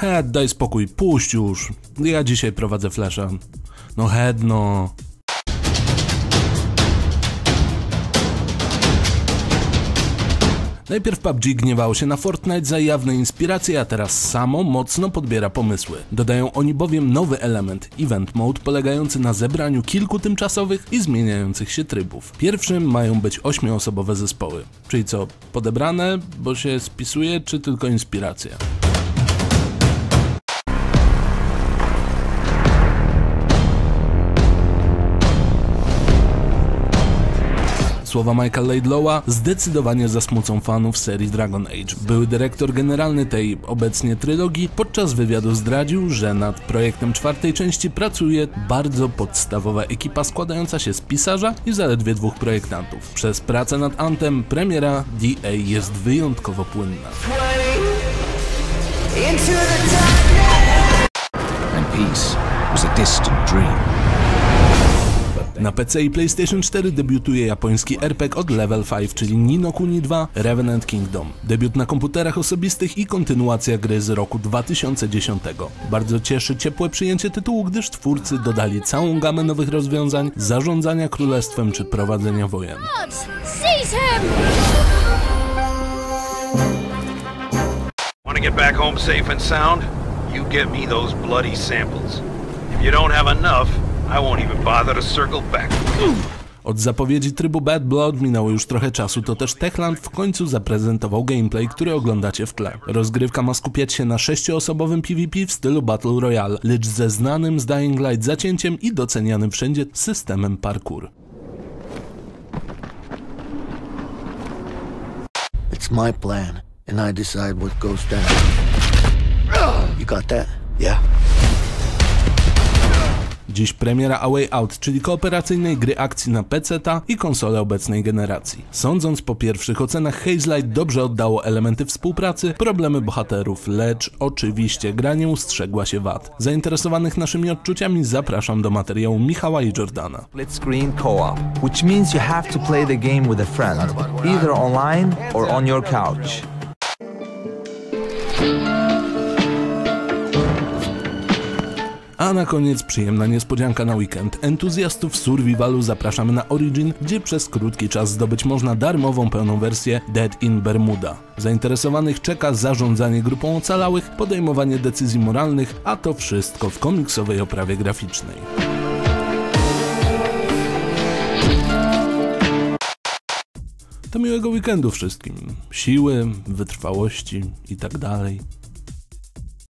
Head, daj spokój, puść już. Ja dzisiaj prowadzę flasha. No head, no. Najpierw PUBG gniewało się na Fortnite za jawne inspiracje, a teraz samo mocno podbiera pomysły. Dodają oni bowiem nowy element, Event Mode, polegający na zebraniu kilku tymczasowych i zmieniających się trybów. Pierwszym mają być ośmioosobowe zespoły. Czyli co, podebrane, bo się spisuje, czy tylko inspiracja? Słowa Michael Laidlawa zdecydowanie zasmucą fanów serii Dragon Age. Były dyrektor generalny tej obecnie trylogii podczas wywiadu zdradził, że nad projektem czwartej części pracuje bardzo podstawowa ekipa składająca się z pisarza i zaledwie dwóch projektantów. Przez pracę nad Antem premiera DA jest wyjątkowo płynna. and peace was a distant dream. Na PC i PlayStation 4 debiutuje japoński RPG od Level 5, czyli Nino Kuni 2 Revenant Kingdom. Debiut na komputerach osobistych i kontynuacja gry z roku 2010. Bardzo cieszy ciepłe przyjęcie tytułu, gdyż twórcy dodali całą gamę nowych rozwiązań, zarządzania królestwem czy prowadzenia wojen. Get back home safe and sound? You get me those bloody samples. If you don't have enough, I won't even bother to circle back. Od zapowiedzi trybu Bad Blood minęło już trochę czasu, to też Techland w końcu zaprezentował gameplay, który oglądacie w tle. Rozgrywka ma skupiać się na sześcioosobowym PvP w stylu Battle Royale, lecz ze znanym z Dying Light zacięciem i docenianym wszędzie systemem parkour. It's my plan, and I decide what goes down. You got that? Yeah. Dziś premiera A Way Out, czyli kooperacyjnej gry akcji na PC i konsole obecnej generacji. Sądząc po pierwszych ocenach, Haze Light dobrze oddało elementy współpracy, problemy bohaterów, lecz oczywiście gra nie ustrzegła się wad. Zainteresowanych naszymi odczuciami zapraszam do materiału Michała i Jordana. split screen co-op, which means you have to play the game with a friend, either online or on your couch. A na koniec przyjemna niespodzianka na weekend. Entuzjastów survivalu zapraszamy na Origin, gdzie przez krótki czas zdobyć można darmową pełną wersję Dead in Bermuda. Zainteresowanych czeka zarządzanie grupą ocalałych, podejmowanie decyzji moralnych, a to wszystko w komiksowej oprawie graficznej. To miłego weekendu wszystkim. Siły, wytrwałości i tak dalej.